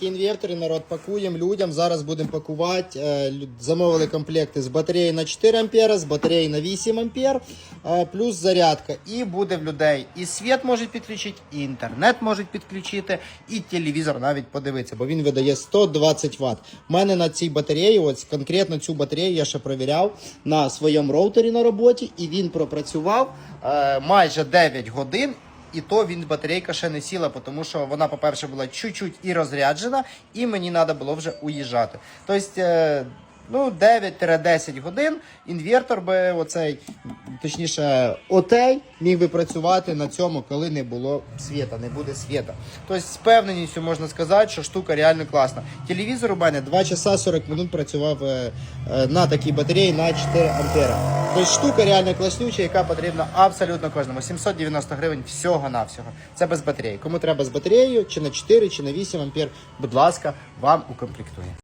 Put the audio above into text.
Інвертори народ пакуємо людям. Зараз будемо пакувати. Е, Замовили комплекти з батареї на 4 ампера, з батареї на 8 ампер, е, плюс зарядка. І буде в людей і світ можуть підключити, і інтернет можуть підключити, і телевізор навіть подивитися, бо він видає 120 Вт. У мене на цій батареї, ось конкретно цю батарею я ще провіряв на своєму роутері на роботі, і він пропрацював е, майже 9 годин. І то він батарейка ще не сіла, тому що вона, по-перше, була чуть-чуть і розряджена, і мені треба було вже уїжджати. Тобто, е, ну, 9-10 годин інвертор би оцей, точніше, отей міг би працювати на цьому, коли не було світа, не буде світа. Тобто, з певненістю можна сказати, що штука реально класна. Телевізор у мене 2 часа 40 минут працював е, е, на такій батареї на 4 ампера. Тобто штука реально класнюча, яка потрібна абсолютно кожному. 790 гривень всього-навсього. Це без батареї. Кому треба з батареєю, чи на 4, чи на 8 ампер, будь ласка, вам укомплектує.